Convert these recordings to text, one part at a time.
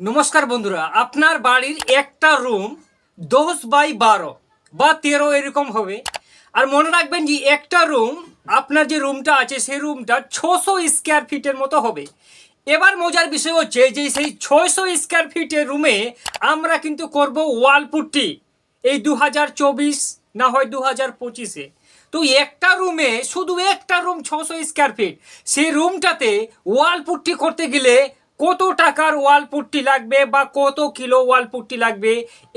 নমস্কার বন্ধুরা, আপনার বাড়ির একটা রুম দশ বাই বারো বা তেরো এরকম হবে। আর মনে রাখবেন যে একটা রুম আপনার যে রুমটা আছে, সেই রুমটা ছশো স্কোয়ার ফিটের মতো হবে। এবার মজার বিষয় হচ্ছে যে সেই ছয়শো স্কোয়ার ফিটের রুমে আমরা কিন্তু করব ওয়াল পুট্টি। এই দু হাজার চব্বিশ না হয় দু হাজার পঁচিশে। তো একটা রুমে শুধু একটা রুম ছশো স্কোয়ার ফিট সেই রুমটাতে ওয়াল পুট্টি করতে গেলে কত টাকার ওয়াল পুট্টি লাগবে বা কত কিলো ওয়াল পুট্টি লাগবে?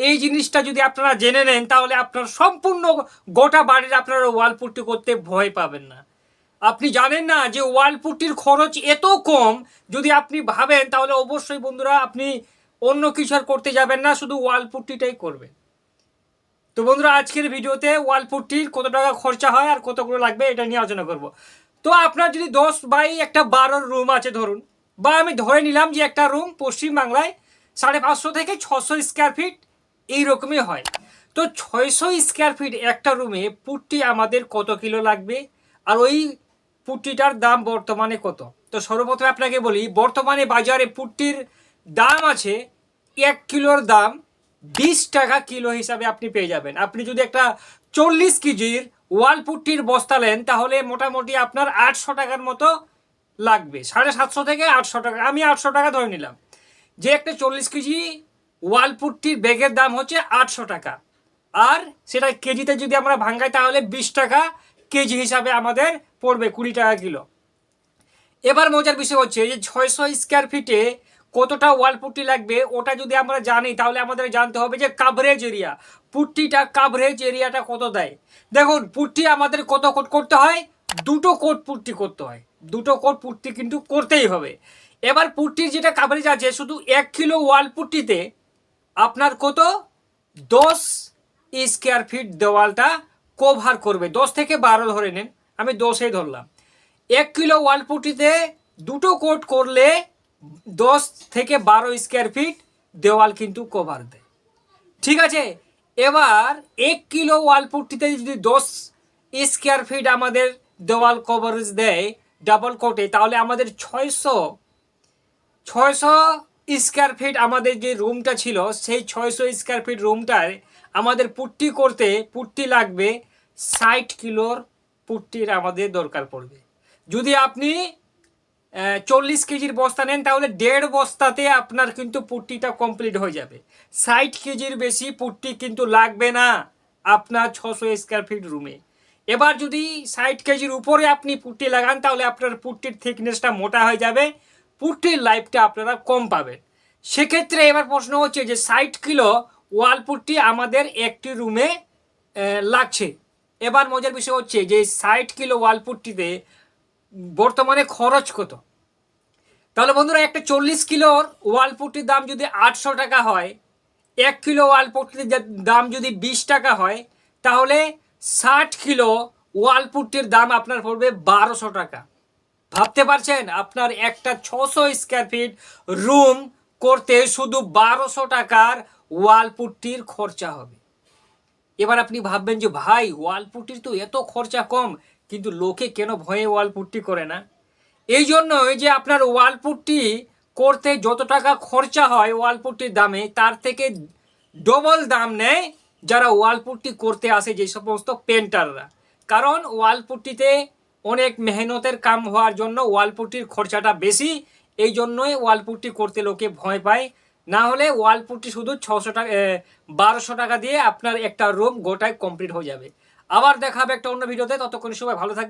এই জিনিসটা যদি আপনারা জেনে নেন, তাহলে আপনার সম্পূর্ণ গোটা বাড়ির আপনারা ওয়াল পুট্টি করতে ভয় পাবেন না। আপনি জানেন না যে ওয়াল পুট্টির খরচ এত কম, যদি আপনি ভাবেন, তাহলে অবশ্যই বন্ধুরা আপনি অন্য কিছু আর করতে যাবেন না, শুধু ওয়াল পুট্টিটাই করবেন। তো বন্ধুরা, আজকের ভিডিওতে ওয়াল পুট্টির কত টাকা খরচা হয় আর কতগুলো লাগবে এটা নিয়ে আলোচনা করব। তো আপনার যদি দশ বাই একটা বারোর রুম আছে, ধরুন বা আমি ধরে নিলাম যে একটা রুম পশ্চিমবাংলায় সাড়ে পাঁচশো থেকে ছশো স্কোয়ার ফিট এইরকমই হয়। তো ছয়শো স্কোয়ার ফিট একটা রুমে পুট্টি আমাদের কত কিলো লাগবে? আর ওই পুট্টিটার দাম বর্তমানে কত? তো সর্বপ্রথমে আপনাকে বলি, বর্তমানে বাজারে পুট্টির দাম আছে এক কিলোর দাম বিশ টাকা কিলো হিসাবে আপনি পেয়ে যাবেন। আপনি যদি একটা চল্লিশ কেজির ওয়াল পুট্টির বস্তা নেন, তাহলে মোটামুটি আপনার আটশো টাকার মতো লাগবে। সাড়ে সাতশো থেকে আটশো টাকা। আমি আটশো টাকা ধরে নিলাম। যে একটা চল্লিশ কেজি ওয়াল পুট্টির ব্যাগের দাম হচ্ছে আটশো টাকা। আর সেটা কেজিতে যদি আমরা ভাঙ্গাই, তাহলে বিশ টাকা কেজি হিসাবে আমাদের পড়বে কুড়ি টাকা কিলো। এবার মজার বিষয় হচ্ছে যে ছয়শো স্কোয়ার ফিটে কতটা ওয়াল পুট্টি লাগবে, ওটা যদি আমরা জানি, তাহলে আমাদের জানতে হবে যে কাভারেজ এরিয়া পুট্টিটা কাভারেজ এরিয়াটা কত দেয়। দেখুন, পুট্টি আমাদের কত করতে হয়? দুটো কোট পুট্টি করতে হয়। দুটো কোট পুট্টি কিন্তু করতেই হবে। এবার পুট্টির যেটা কাভারেজ আছে, শুধু এক কিলো ওয়াল পুট্টিতে আপনার কত? দশ স্কোয়ার ফিট দেওয়ালটা কভার করবে। দশ থেকে বারো ধরে নেন, আমি দশেই ধরলাম। এক কিলো ওয়াল পুটিতে দুটো কোট করলে দশ থেকে বারো স্কোয়ার ফিট দেওয়াল কিন্তু কভার দেয়। ঠিক আছে? এবার এক কিলো ওয়াল পুট্টিতে যদি দশ স্কোয়ার ফিট আমাদের দেওয়াল কভারেজ দেয় ডাবল কোটে তাহলে আমাদের ছয়শো ছয়শো স্কোয়ার ফিট আমাদের যে রুমটা ছিল, সেই ছয়শো স্কোয়ার ফিট রুমটায় আমাদের পুট্টি করতে পুট্টি লাগবে ষাট কিলোর পুট্টির আমাদের দরকার পড়বে। যদি আপনি চল্লিশ কেজির বস্তা নেন, তাহলে দেড় বস্তাতে আপনার কিন্তু পুট্টিটা কমপ্লিট হয়ে যাবে। ষাট কেজির বেশি পুট্টি কিন্তু লাগবে না আপনার ছশো স্কোয়ার ফিট রুমে এবার যদি ষাট কেজির উপরে আপনি পুট্টি লাগান, তাহলে আপনার পুট্টির থিকনেসটা মোটা হয়ে যাবে, পুট্টির লাইফটা আপনারা কম পাবেন। সেক্ষেত্রে এবার প্রশ্ন হচ্ছে যে ষাট কিলো ওয়াল পুট্টি আমাদের একটি রুমে লাগছে। এবার মজার বিষয় হচ্ছে যে ষাট কিলো ওয়াল পুট্টিতে বর্তমানে খরচ কত? তাহলে বন্ধুরা, একটা চল্লিশ কিলোর ওয়াল পুট্টির দাম যদি আটশো টাকা হয়, এক কিলো ওয়াল পুট্টির দাম যদি বিশ টাকা হয়, তাহলে ষাট কিলো ওয়াল পুট্টির দাম আপনার পড়বে বারোশো টাকা। ভাবতে পারছেন? আপনার একটা ছশো স্কোয়ার ফিট রুম করতে শুধু বারোশো টাকার ওয়াল পুট্টির খরচা হবে। এবার আপনি ভাববেন যে, ভাই, ওয়াল পুট্টির তো এত খরচা কম, কিন্তু লোকে কেন ভয়ে ওয়াল পুট্টি করে না? এই জন্য যে আপনার ওয়াল পুট্টি করতে যত টাকা খরচা হয় ওয়াল পুট্টির দামে, তার থেকে ডবল দাম নেয় যারা ওয়াল পুট্টি করতে আসে যে সমস্ত পেন্টাররা। কারণ ওয়াল পুট্টিতে অনেক মেহনতের কাম হওয়ার জন্য ওয়াল পুট্টির খরচাটা বেশি, এই জন্যই ওয়াল পুট্টি করতে লোকে ভয় পায়। না হলে ওয়াল পুট্টি শুধু ছশো টাকা বারোশো টাকা দিয়ে আপনার একটা রুম গোটায় কমপ্লিট হয়ে যাবে। আবার দেখাবে একটা অন্য ভিডিওতে ততক্ষণ সবাই ভালো থাকবে